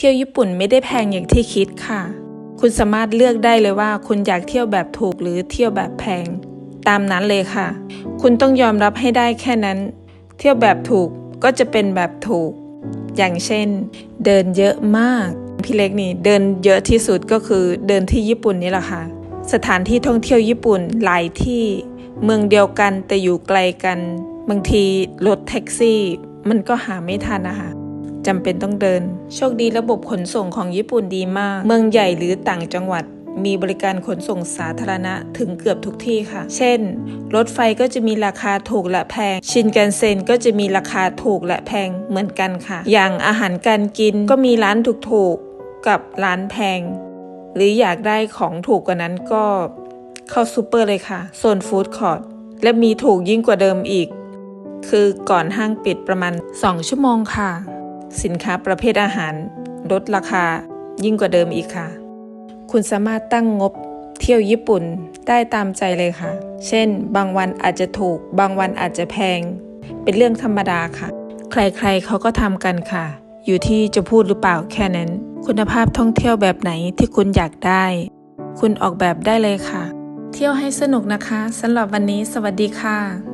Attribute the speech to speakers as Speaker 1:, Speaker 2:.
Speaker 1: เที่ยวญี่ปุ่นไม่ได้แพงอย่างที่คิดค่ะ คุณสามารถเลือกได้เลยว่า คุณอยากเที่ยวแบบถูกหรือเที่ยวแบบแพง ตามนั้นเลยค่ะ คุณต้องยอมรับให้ได้แค่นั้น เที่ยวแบบถูกก็จะเป็นแบบถูก อย่างเช่น เดินเยอะมาก พี่เล็กนี่เดินเยอะที่สุดก็คือเดินที่ญี่ปุ่นนี่แหละค่ะ สถานที่ท่องเที่ยวญี่ปุ่นหลายที่เมืองเดียวกันแต่อยู่ไกลกัน บางทีรถแท็กซี่ มันก็หาไม่ทันนะคะ จำเป็นต้องเดิน โชคดีระบบขนส่งของญี่ปุ่นดีมาก เมืองใหญ่หรือต่างจังหวัดมีบริการขนส่งสาธารณะถึงเกือบทุกที่ค่ะ เช่น รถไฟก็จะมีราคาถูกและแพง ชินกันเซ็นก็จะมีราคาถูกและแพงเหมือนกันค่ะ อย่างอาหารการกินก็มีร้านถูกๆกับร้านแพง หรืออยากได้ของถูกกว่านั้นก็เข้าซูเปอร์เลยค่ะ โซนฟู้ดคอร์ทและมีถูกยิ่งกว่าเดิมอีก คือก่อนห้างปิดประมาณ 2 ชั่วโมงค่ะ สินค้าประเภทอาหาร ลดราคายิ่งกว่าเดิมอีกค่ะ คุณสามารถตั้งงบเที่ยวญี่ปุ่นได้ตามใจเลยค่ะ เช่น บางวันอาจจะถูก บางวันอาจจะแพง เป็นเรื่องธรรมดาค่ะ ใครๆเขาก็ทำกันค่ะ อยู่ที่จะพูดหรือเปล่าแค่นั้น คุณภาพท่องเที่ยวแบบไหนที่คุณอยากได้ คุณออกแบบได้เลยค่ะ เที่ยวให้สนุกนะคะสำหรับวันนี้สวัสดีค่ะ